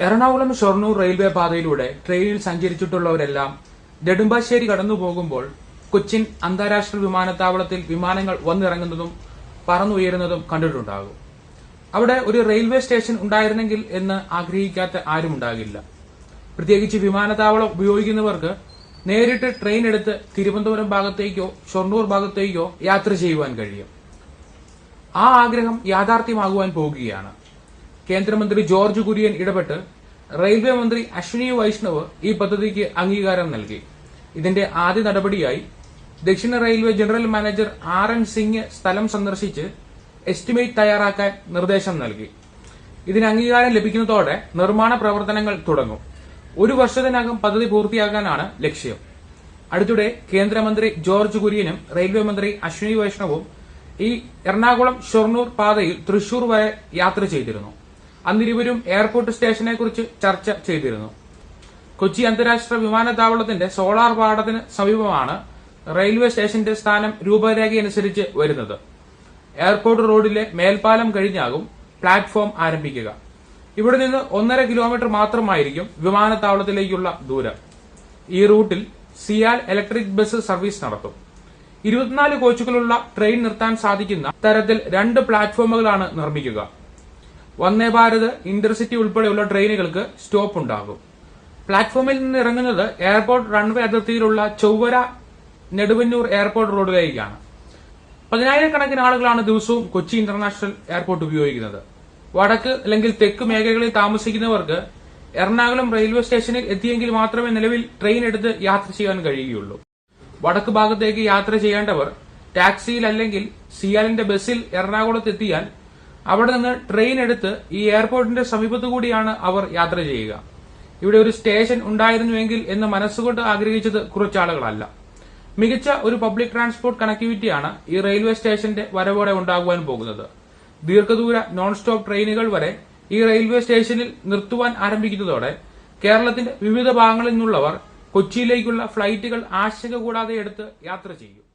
Ernakulam Shoranur railway പാതയിലൂടെ ട്രെയിനിൽ സഞ്ചരിച്ചിട്ടുള്ളവരെല്ലാം നെടുമ്പാശ്ശേരി കടന്നു പോകുമ്പോൾ കൊച്ചിൻ അന്താരാഷ്ട്ര വിമാനത്താവളത്തിൽ വിമാനങ്ങൾ വന്നിറങ്ങുന്നതും പറന്നുയരുന്നതും കണ്ടിട്ടുണ്ടാകും. അവിടെ ഒരു റെയിൽവേ സ്റ്റേഷൻ ഉണ്ടായിരുന്നെങ്കിൽ എന്ന് ആഗ്രഹിക്കാത്ത ആരുമുണ്ടാകില്ല പ്രത്യേകിച്ച് വിമാനത്താവളം ഉപയോഗിക്കുന്നവർക്ക് നേരിട്ട് ട്രെയിൻ എടുത്ത് തിരുവനന്തപുരം ഭാഗത്തേക്കോ ഷൊർണൂർ ഭാഗത്തേക്കോ യാത്ര ചെയ്യുവാൻ കഴിയും. ആ ആഗ്രഹം യാഥാർത്ഥ്യമാകുവാൻ പോകുകയാണ്. കേന്ദ്രമന്ത്രി ജോർജ് കുര്യൻ ഇടപെട്ട് റെയിൽവേ മന്ത്രി അശ്വിനി വൈഷ്ണവ് ഈ പദ്ധതിക്ക് അംഗീകാരം നൽകി. ഇതിന്റെ ആദ്യ നടപടിയായി ദക്ഷിണ railway general manager R N Singh സ്ഥലം സന്ദർശിച്ച് എസ്റ്റിമേറ്റ് തയ്യാറാക്കാൻ നിർദ്ദേശം നൽകി. ഇതിന് അംഗീകാരം ലഭിക്കുന്നതോടെ നിർമ്മാണ പ്രവർത്തനങ്ങൾ തുടങ്ങും. ഒരു വർഷത്തിനകം പദ്ധതി പൂർത്തിയാക്കാനാണ് ലക്ഷ്യം. അടുത്തിടെ കേന്ദ്രമന്ത്രി ജോർജ് കുര്യനും റെയിൽവേ മന്ത്രി അശ്വിനി വൈഷ്ണവും ഈ എറണാകുളം ഷൊർണൂർ പാതയിൽ തൃശൂർ വരെ യാത്ര ചെയ്തിരുന്നു. അന്നിരുവരും എയർപോർട്ട് സ്റ്റേഷനെ കുറിച്ച് ചർച്ച ചെയ്തിരുന്നു. കൊച്ചി അന്താരാഷ്ട്ര വിമാനത്താവളത്തിന്റെ സോളാർ പാടത്തിന് സമീപമാണ് റെയിൽവേ സ്റ്റേഷന്റെ സ്ഥാനം രൂപരേഖയനുസരിച്ച് വരുന്നത്. എയർപോർട്ട് റോഡിലെ മേൽപ്പാലം കഴിഞ്ഞാകും പ്ലാറ്റ്ഫോം ആരംഭിക്കുക. ഇവിടെ നിന്ന് ഒന്നര കിലോമീറ്റർ മാത്രമായിരിക്കും വിമാനത്താവളത്തിലേക്കുള്ള ദൂരം. ഈ റൂട്ടിൽ സിയാൽ ഇലക്ട്രിക് ബസ് സർവീസ് നടത്തും. ഇരുപത്തിനാല് കോച്ചുകളുള്ള ട്രെയിൻ നിർത്താൻ സാധിക്കുന്ന തരത്തിൽ രണ്ട് പ്ലാറ്റ്ഫോമുകളാണ് നിർമ്മിക്കുക. വന്ദേ ഭാരത് ഇന്റർസിറ്റി ഉൾപ്പെടെയുള്ള ട്രെയിനുകൾക്ക് സ്റ്റോപ്പ് ഉണ്ടാകും പ്ലാറ്റ്ഫോമിൽ നിന്ന് ഇറങ്ങുന്നത് എയർപോർട്ട് റൺവേ അതിർത്തിയിലുള്ള ചൊവ്വര നെടുവന്നൂർ എയർപോർട്ട് റോഡിലേക്കാണ് പതിനായിരക്കണക്കിന് ആളുകളാണ് ദിവസവും കൊച്ചി ഇന്റർനാഷണൽ എയർപോർട്ട് ഉപയോഗിക്കുന്നത്. വടക്ക് അല്ലെങ്കിൽ തെക്ക് മേഖലകളിൽ താമസിക്കുന്നവർക്ക് എറണാകുളം റെയിൽവേ സ്റ്റേഷനിൽ എത്തിയെങ്കിൽ മാത്രമേ നിലവിൽ ട്രെയിൻ എടുത്ത് യാത്ര ചെയ്യാൻ കഴിയുകയുള്ളൂ. വടക്ക് ഭാഗത്തേക്ക് യാത്ര ചെയ്യേണ്ടവർ ടാക്സിയിൽ അല്ലെങ്കിൽ സിയാലിന്റെ ബസ്സിൽ എറണാകുളത്ത് എത്തിയാൽ അവിടെ നിന്ന് ട്രെയിൻ എടുത്ത് ഈ എയർപോർട്ടിന്റെ സമീപത്തു കൂടിയാണ് അവർ യാത്ര ചെയ്യുക. ഇവിടെ ഒരു സ്റ്റേഷൻ ഉണ്ടായിരുന്നുവെങ്കിൽ എന്ന് മനസ്സുകൊണ്ട് ആഗ്രഹിച്ചത് കുറച്ചാളുകളല്ല മികച്ച ഒരു പബ്ലിക് ട്രാൻസ്പോർട്ട് കണക്ടിവിറ്റിയാണ് ഈ റെയിൽവേ സ്റ്റേഷന്റെ വരവോടെ ഉണ്ടാകുവാൻ പോകുന്നത്. ദീർഘദൂര നോൺ സ്റ്റോപ്പ് ട്രെയിനുകൾ വരെ ഈ റെയിൽവേ സ്റ്റേഷനിൽ നിർത്തുവാൻ ആരംഭിക്കുന്നതോടെ കേരളത്തിന്റെ വിവിധ ഭാഗങ്ങളിൽ നിന്നുള്ളവർ കൊച്ചിയിലേക്കുള്ള ഫ്ലൈറ്റുകൾ ആശങ്ക കൂടാതെ എടുത്ത് യാത്ര ചെയ്യും.